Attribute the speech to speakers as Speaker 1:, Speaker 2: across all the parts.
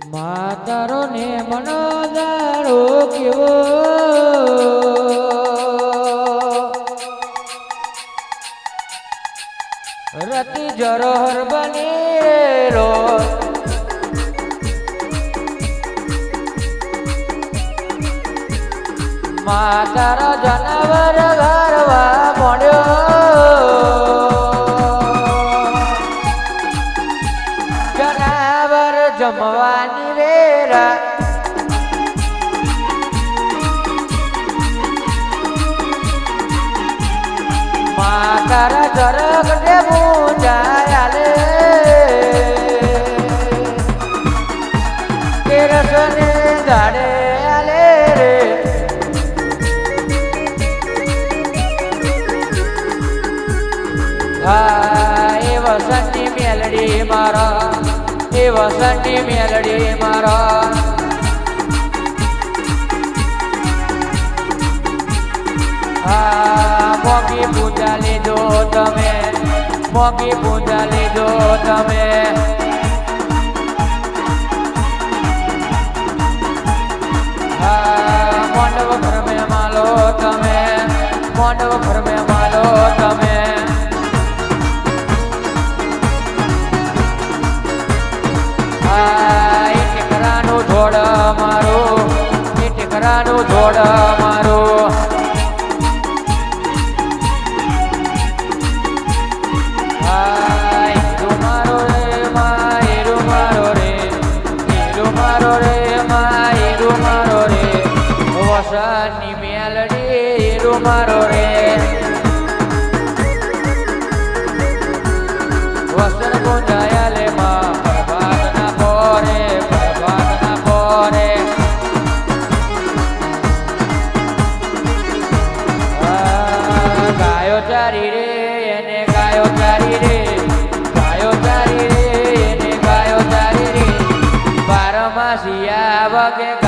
Speaker 1: માતારો ને મનોદારો કેવો? રતિ જરોહર બની રો માતારો જનવર ઘર માતાર જરગ દે મુજાયાલે કેરસને ગાડે આલે રે. હા, એ વસંતની મેલડી મારા, એ વસંતની મેલડી મારા. મોગી પૂજા લીધો તમે મોગી પૂજા લીધો તમે. મોંડવ ઘર મેં માલો તમે, મોંડવ ઘર મેં માલો તમે. ટેકરાનું જોડ મારું એ ટેકરાનું જોડ ગાયો ચારી રે, એને ગાયો ચારી રે. ગાયો ચારી રે, એને ગાયો ચારી રે. બારમાસિયા વગે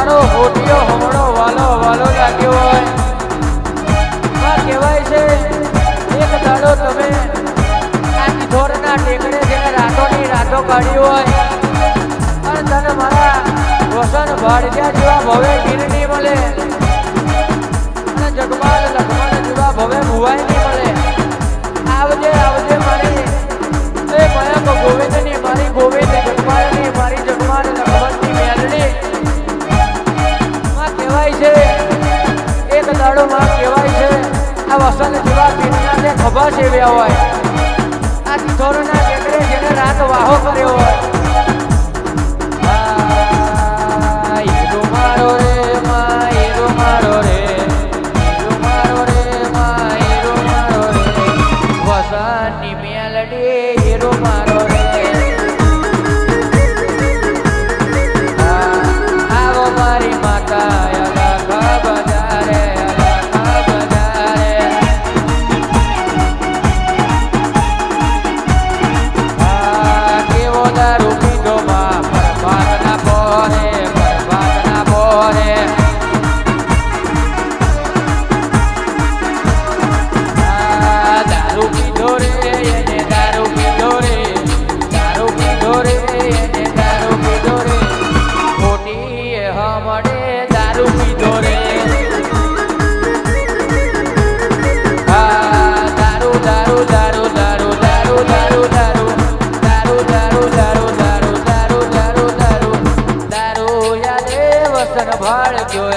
Speaker 1: મારો હોટિયો હમણો વાલો વાલો લાગ્યો હોય. કહેવાય છે, એક દાડો તમે આ કિશોરના ટેકડે જેને રાતોની રાતો કાઢી હોય. અને તને મારા વસન ભાડ્યા જેવા ભવે ગીરની મળે. અને જગમાલ લખમાલ જેવા ભવે ભુવાઈ માં કહેવાય છે, આ વસંત જેવા પીરના જે ખભા સેવ્યા હોય, આ કિશોરના કેન્દ્રે જેને રાત વાહો કર્યો હોય હમણે દારૂ પીધો રે દારૂ દારૂ દારૂ દારૂ દારૂ દારૂ દારૂ દારૂ દારૂ દારૂ દારૂ દારૂ દારૂ દારૂ દારૂ યાદે વસન ભાળ ગયો